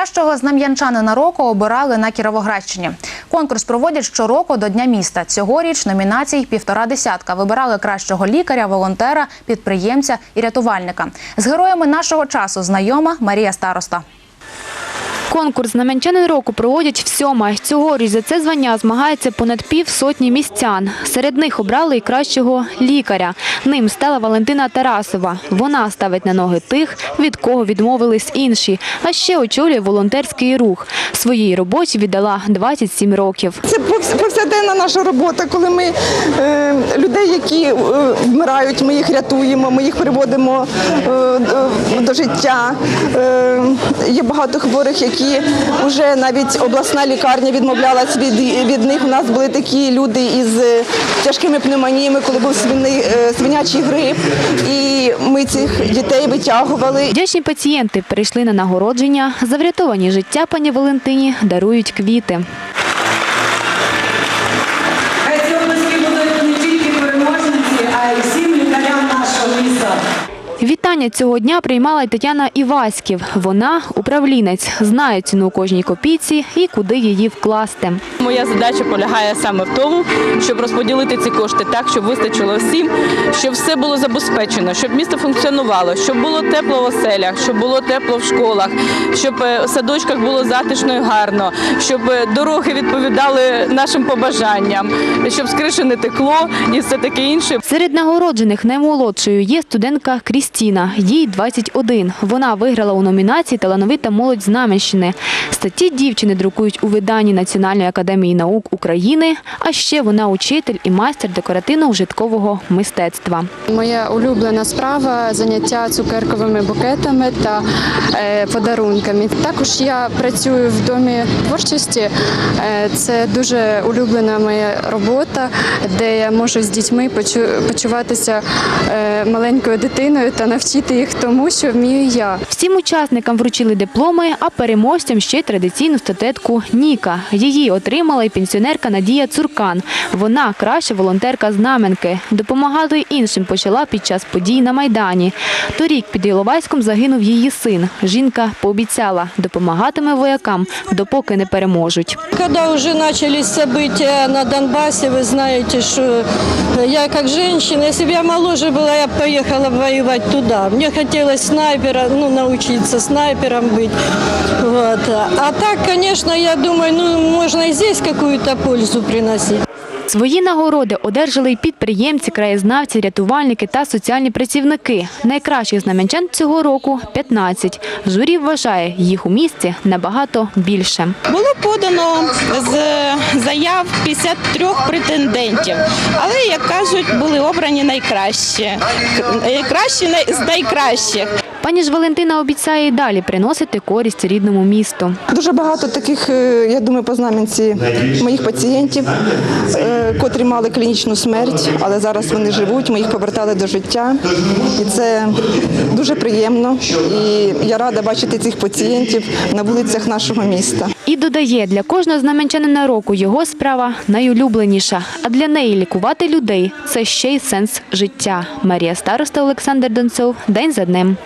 Кращого знам'янчанина року обирали на Кіровоградщині. Конкурс проводять щороку до Дня міста. Цьогоріч номінацій півтора десятка. Вибирали кращого лікаря, волонтера, підприємця і рятувальника. З героями нашого часу знайома Марія Староста. Конкурс «Знам'янчанин року» проводять всьома. Цьогоріч за це звання змагається понад пів сотні містян. Серед них обрали і кращого лікаря. Ним стала Валентина Тарасова. вона ставить на ноги тих, від кого відмовились інші, а ще очолює волонтерський рух. Своїй роботі віддала 27 років. Це повс- повсякденна наша робота, коли ми е, людей, які е, вмирають, ми їх рятуємо, ми їх приводимо е, до життя. Е, є багато хворих, які вже навіть обласна лікарня відмовлялась від, від них. У нас були такі люди із е, тяжкими пневмоніями, коли був свиний, е, свинячий грип, і ми цих дітей витягували. Вдячні пацієнти прийшли на нагородження. За врятовані життя пані Валентині дарують квіти. Вітання цього дня приймала й Тетяна Іваськів. Вона управлінець, знає ціну кожній копійці і куди її вкласти. Моя задача полягає саме в тому, щоб розподілити ці кошти так, щоб вистачило всім, щоб все було забезпечено, щоб місто функціонувало, щоб було тепло в оселях, щоб було тепло в школах, щоб е, в садочках було затишно і гарно, щоб е, дороги відповідали нашим побажанням, щоб з криші не текло і все таке інше. Серед нагороджених наймолодшою є студентка Крістіна. Їй 21. Вона виграла у номінації Талановита молодь Знам'янщини. Статті дівчини друкують у виданні Національної академії наук України. А ще вона учитель і майстер декоративно-ужиткового мистецтва. Моя улюблена справа заняття цукерковими букетами та е, подарунками. Також я працюю в домі творчості. Е, це дуже улюблена моя робота, де я можу з дітьми почу- почуватися е, маленькою дитиною та навчити їх тому, що вмію я. Всім учасникам вручили дипломи, а переможцям ще й традиційну статетку Ніка. Її отримала і пенсіонерка Надія Цуркан. Вона краща волонтерка Знам'янки. Допомагати й іншим почала під час подій на Майдані. Торік під Іловайськом загинув її син. Жінка пообіцяла, допомагатиме воякам, допоки не переможуть. Когда уже начались события на Донбассе, вы знаете, что я как женщина, если бы я моложе была, я бы поехала воевать туда. Мне хотелось снайпера, ну, научиться снайпером быть. Вот. А так, конечно, я думаю, ну, можно и здесь какую-то пользу приносить. Свої нагороди одержали й підприємці, краєзнавці, рятувальники та соціальні працівники. Найкращих знам'янчан цього року – 15. Журі вважає, їх у місті набагато більше. Було подано з заяв 53 претендентів, але, як кажуть, були обрані найкращі. Кращі з найкращих. Пані ж Валентина обіцяє і далі приносити користь рідному місту. Дуже багато таких, е, я думаю, по знам'янці моїх пацієнтів, е, котрі мали клінічну смерть, але зараз вони живуть. Ми їх повертали до життя, і це дуже приємно. І я рада бачити цих пацієнтів на вулицях нашого міста. І додає, для кожного знам'янчанина року його справа найулюбленіша. А для неї лікувати людей – це ще й сенс життя. Марія Староста, Олександр Донцов. День за днем.